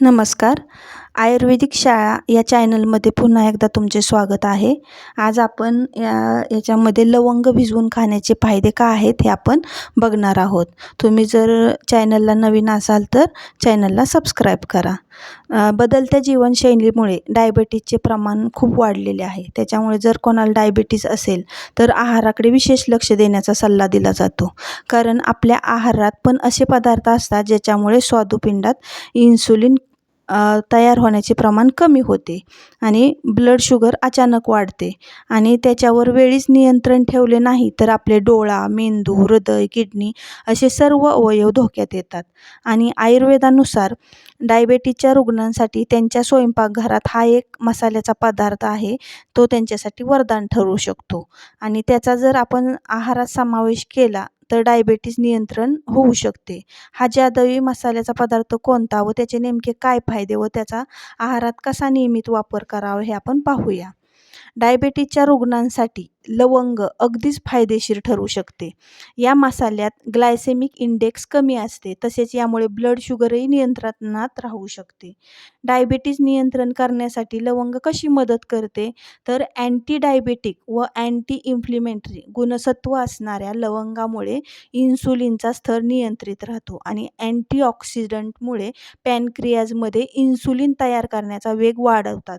नमस्कार. आयुर्वेदिक शाळा या चॅनलमध्ये पुन्हा एकदा तुमचे स्वागत आहे. आज आपण या याच्यामध्ये लवंग भिजवून खाण्याचे फायदे काय आहेत हे आपण बघणार आहोत. तुम्ही जर चॅनलला नवीन असाल तर चॅनलला सबस्क्राईब करा. बदलत्या जीवनशैलीमुळे डायबेटीजचे प्रमाण खूप वाढलेले आहे. त्याच्यामुळे जर कोणाला डायबेटीज असेल तर आहाराकडे विशेष लक्ष देण्याचा सल्ला दिला जातो. कारण आपल्या आहारात पण असे पदार्थ असतात ज्याच्यामुळे स्वादुपिंडात इन्सुलिन तयार होण्याचे प्रमाण कमी होते आणि ब्लड शुगर अचानक वाढते आणि त्याच्यावर वेळीच नियंत्रण ठेवले नाही तर आपले डोळा मेंदू हृदय किडनी असे सर्व अवयव धोक्यात येतात. आणि आयुर्वेदानुसार डायबेटीजच्या रुग्णांसाठी त्यांच्या स्वयंपाकघरात हा एक मसाल्याचा पदार्थ आहे तो त्यांच्यासाठी वरदान ठरू शकतो. आणि त्याचा जर आपण आहारात समावेश केला तर डायबेटीज नियंत्रण होऊ शकते. हा जादवी मसाल्याचा पदार्थ कोणता व त्याचे नेमके काय फायदे व त्याचा आहारात कसा नियमित वापर करावा हे आपण पाहूया. डायबेटीजच्या रुग्णांसाठी लवंग अगदीच फायदेशीर ठरू शकते. या मसाल्यात ग्लायसेमिक इंडेक्स कमी असते तसेच यामुळे ब्लड शुगरही नियंत्रणात राहू शकते. डायबेटीज नियंत्रण करण्यासाठी लवंग कशी मदत करते? तर अँटी डायबेटिक व अँटी इन्फ्लिमेंटरी गुणसत्व असणाऱ्या लवंगामुळे इन्सुलिनचा स्तर नियंत्रित राहतो आणि अँटीऑक्सिडंटमुळे पॅनक्रियाजमध्ये इन्सुलिन तयार करण्याचा वेग वाढवतात.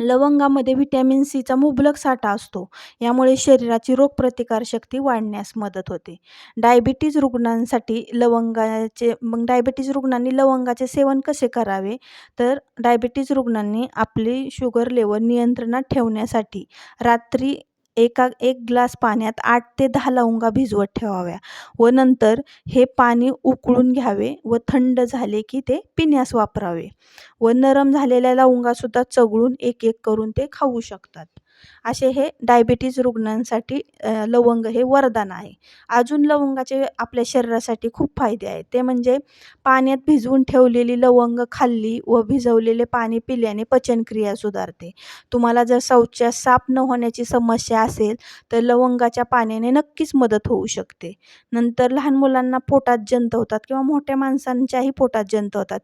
लवंगामध्ये व्हिटॅमिन सीचा मुबलक साठा असतो. यामुळे शरीराची रोगप्रतिकारशक्ती वाढण्यास मदत होते. डायबिटीज रुग्णांसाठी लवंगाचे मग डायबिटीज रुग्णांनी लवंगाचे सेवन कसे करावे? तर डायबिटीज रुग्णांनी आपली शुगर लेवल नियंत्रणात ठेवण्यासाठी रात्री एका एक ग्लास पाण्यात आठ ते दहा लवंगा भिजवत ठेवाव्या व नंतर हे पाणी उकळून घ्यावे व थंड झाले की ते पिण्यास वापरावे. व नरम झालेल्या लवंगासुद्धा चघळून एक एक करून ते खाऊ शकतात. असे हे डायबिटीज रुग्णांसाठी लवंग हे वरदान आहे. अजून लवंगाचे आपल्या शरीरासाठी खूप फायदे आहेत. ते म्हणजे पाण्यात भिजवून ठेवलेली लवंग खाल्ली व भिजवलेले पाणी पिल्याने पचनक्रिया सुधारते. तुम्हाला जर शौचा साफ न होण्याची समस्या असेल तर लवंगाच्या पाण्याने नक्कीच मदत होऊ शकते. नंतर लहान मुलांना पोटात जंत होतात किंवा मोठ्या माणसांच्याही पोटात जंत होतात.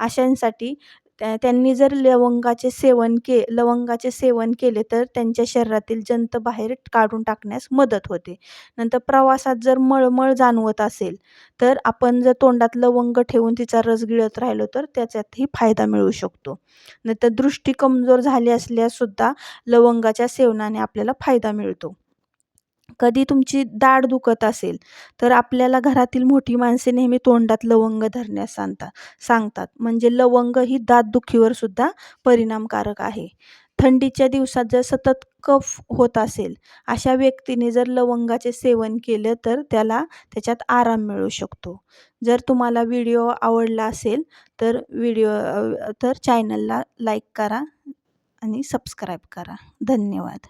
अशांसाठी त्या त्यांनी जर लवंगाचे सेवन के लवंगाचे सेवन केले तर त्यांच्या शरीरातील जंत बाहेर काढून टाकण्यास मदत होते. नंतर प्रवासात जर मळमळ जाणवत असेल तर आपण जर तोंडात लवंग ठेवून तिचा रस गिळत राहिलो तर त्याच्यातही फायदा मिळू शकतो. नंतर दृष्टी कमजोर झाली असल्याससुद्धा लवंगाच्या सेवनाने आपल्याला फायदा मिळतो. कधी तुमची दाढ दुखत असेल तर आपल्याला घरातील मोठी माणसे नेहमी तोंडात लवंग धरण्यास सांगतात सांगतात. म्हणजे लवंग ही दातदुखीवर सुद्धा परिणामकारक आहे. थंडीच्या दिवसात जर सतत कफ होत असेल अशा व्यक्तीने जर लवंगाचे सेवन केलं तर त्याला त्याच्यात आराम मिळू शकतो. जर तुम्हाला व्हिडिओ आवडला असेल तर व्हिडिओ तर चॅनलला लाईक करा आणि सबस्क्राईब करा. धन्यवाद.